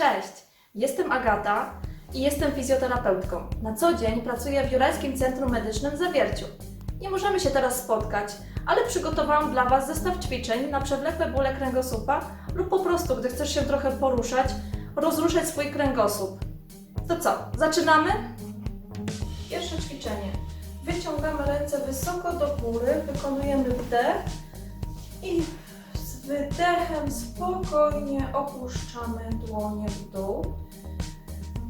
Cześć, jestem Agata i jestem fizjoterapeutką. Na co dzień pracuję w Jurajskim Centrum Medycznym w Zawierciu. Nie możemy się teraz spotkać, ale przygotowałam dla Was zestaw ćwiczeń na przewlekłe bóle kręgosłupa lub po prostu, gdy chcesz się trochę poruszać, rozruszać swój kręgosłup. To co, zaczynamy? Pierwsze ćwiczenie. Wyciągamy ręce wysoko do góry, wykonujemy wdech i wydechem spokojnie opuszczamy dłonie w dół.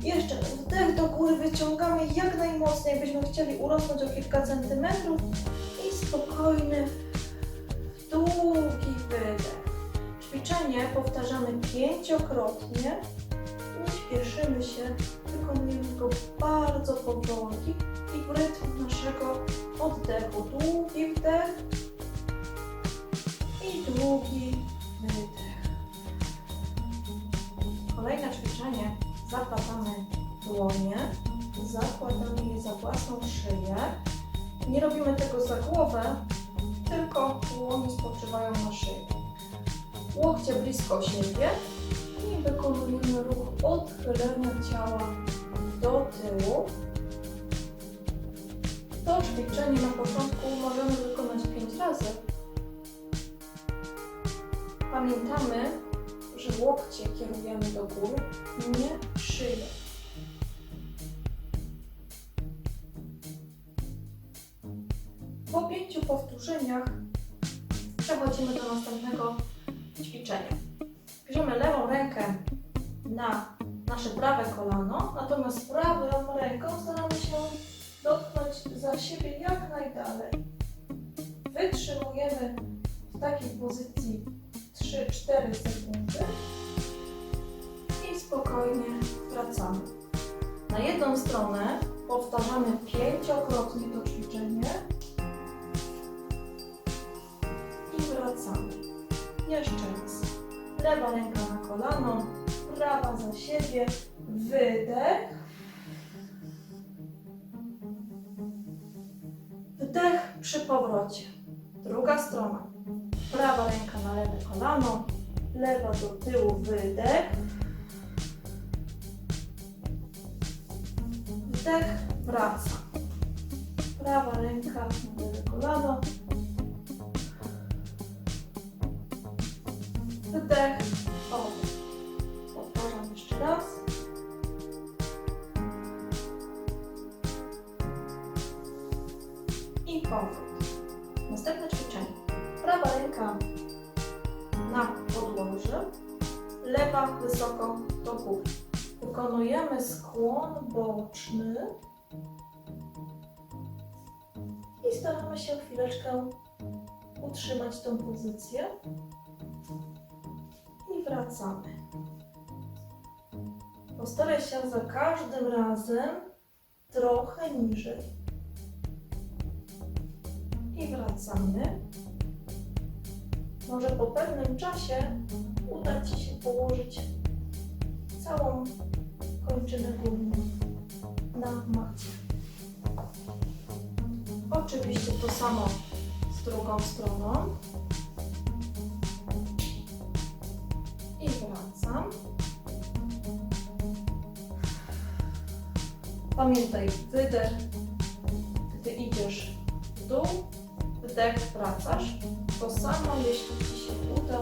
Jeszcze wdech do góry wyciągamy jak najmocniej, jakbyśmy chcieli urosnąć o kilka centymetrów i spokojny, długi wydech. Ćwiczenie powtarzamy pięciokrotnie. Nie śpieszymy się, wykonujemy go bardzo powoli i w rytm naszego oddechu. Długi wdech długi wydech. Kolejne ćwiczenie. Zakładamy dłonie, zakładamy je za własną szyję. Nie robimy tego za głowę, tylko dłonie spoczywają na szyi. Łokcie blisko siebie i wykonujemy ruch odchylenia ciała do tyłu. To ćwiczenie na początku możemy wykonać 5 razy. Pamiętamy, że łokcie kierujemy do góry, nie szyję. Po pięciu powtórzeniach przechodzimy do następnego ćwiczenia. Bierzemy lewą rękę na nasze prawe kolano, natomiast prawą ręką staramy się dotknąć za siebie jak najdalej. Wytrzymujemy w takiej pozycji 3-4 sekundy i spokojnie wracamy. Na jedną stronę powtarzamy pięciokrotnie to ćwiczenie i wracamy. Jeszcze raz. Lewa ręka na kolano, prawa za siebie, wydech. Wdech przy powrocie. Druga strona. Prawa ręka na lewe kolano, lewa do tyłu, wydech. Wdech, wraca. Prawa ręka na lewe kolano. Wdech, o. Powtarzam jeszcze raz. I powrót. Ręka na podłoże, lewa wysoko do góry. Wykonujemy skłon boczny i staramy się chwileczkę utrzymać tą pozycję i wracamy. Postaraj się za każdym razem trochę niżej. I wracamy. Może po pewnym czasie uda Ci się położyć całą kończynę górną na macie. Oczywiście to samo z drugą stroną. I wracam. Pamiętaj, wydech, gdy idziesz w dół, wdech, wracasz. To samo, jeśli Ci się uda,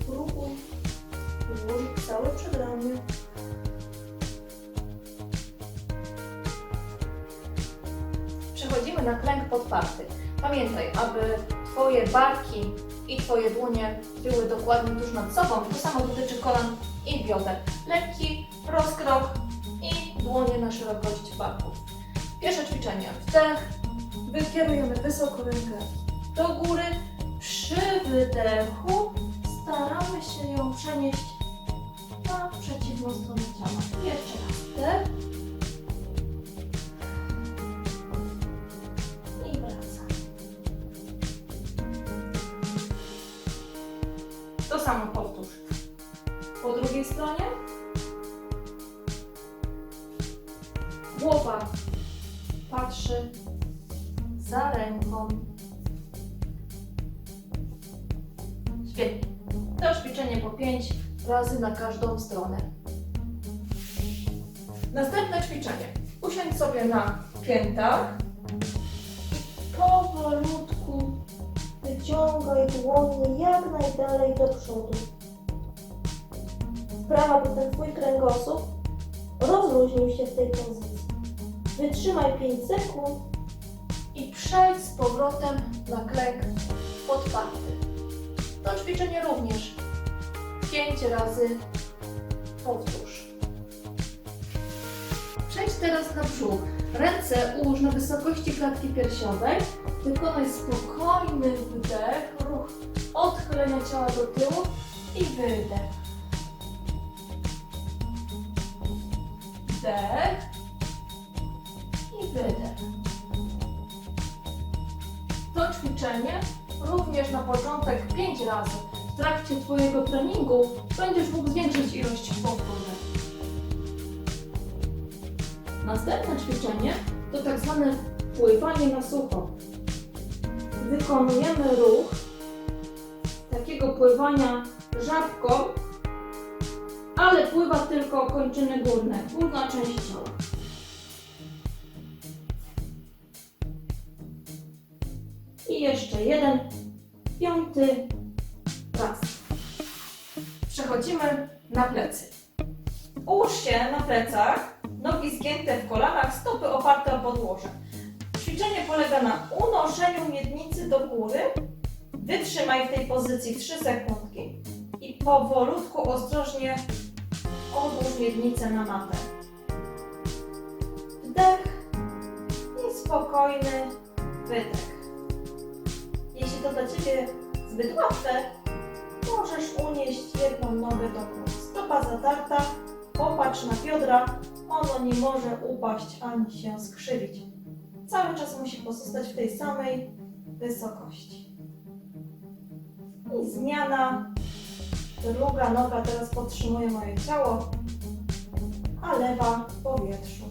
spróbuj ułożyć całe przedramię. Przechodzimy na klęk podparty. Pamiętaj, aby Twoje barki i Twoje dłonie były dokładnie tuż nad sobą. To samo dotyczy kolan i bioder. Lekki rozkrok i dłonie na szerokość barków. Pierwsze ćwiczenie. Wdech. Wykierujemy wysoko rękę do góry. Przy wydechu staramy się ją przenieść na przeciwną stronę ciała. Jeszcze raz wdech. I wracam. To samo powtórz. Po drugiej stronie. Głowa patrzy za ręką. Świetnie. To ćwiczenie po 5 razy na każdą stronę. Następne ćwiczenie. Usiądź sobie na piętach. Powolutku wyciągaj dłonie jak najdalej do przodu. Sprawa, by ten Twój kręgosłup rozluźnił się w tej pozycji. Wytrzymaj 5 sekund i przejdź z powrotem na klęk podparty. To ćwiczenie również 5 razy powtórz. Przejdź teraz na brzuch. Ręce ułóż na wysokości klatki piersiowej. Wykonaj spokojny wdech, ruch odchylenia ciała do tyłu i wydech. Wdech i wydech. To ćwiczenie również na początek 5 razy. W trakcie Twojego treningu będziesz mógł zwiększyć ilość powtórzeń. Następne ćwiczenie to tak zwane pływanie na sucho. Wykonujemy ruch takiego pływania żabką, ale pływa tylko kończyny górne, górna część ciała. Jeszcze jeden, piąty raz. Przechodzimy na plecy. Ułóż się na plecach, nogi zgięte w kolanach, stopy oparte o podłoże. Ćwiczenie polega na unoszeniu miednicy do góry. Wytrzymaj w tej pozycji 3 sekundki i powolutku, ostrożnie odłóż miednicę na matę. Wdech i spokojny wydech. Jeśli to dla Ciebie zbyt łatwe, możesz unieść jedną nogę do góry. Stopa zatarta, popatrz na biodra, ono nie może upaść ani się skrzywić. Cały czas musi pozostać w tej samej wysokości. I zmiana. Druga noga teraz podtrzymuje moje ciało, a lewa w powietrzu.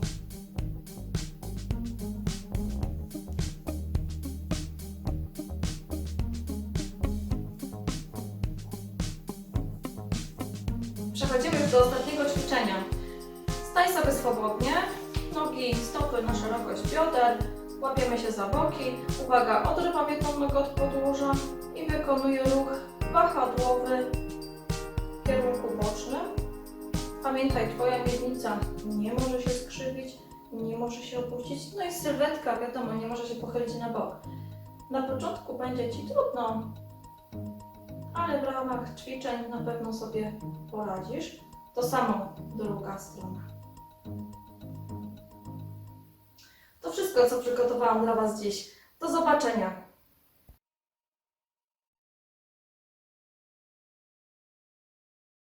Przechodzimy już do ostatniego ćwiczenia. Stań sobie swobodnie, nogi, stopy na szerokość bioder, łapiemy się za boki. Uwaga, odrywam jedną nogę od podłoża i wykonuję ruch wahadłowy w kierunku bocznym. Pamiętaj, Twoja miednica nie może się skrzywić, nie może się opuścić, no i sylwetka, wiadomo, nie może się pochylić na bok. Na początku będzie Ci trudno, ale w ramach ćwiczeń na pewno sobie poradzisz. To samo druga strona. To wszystko, co przygotowałam dla Was dziś. Do zobaczenia.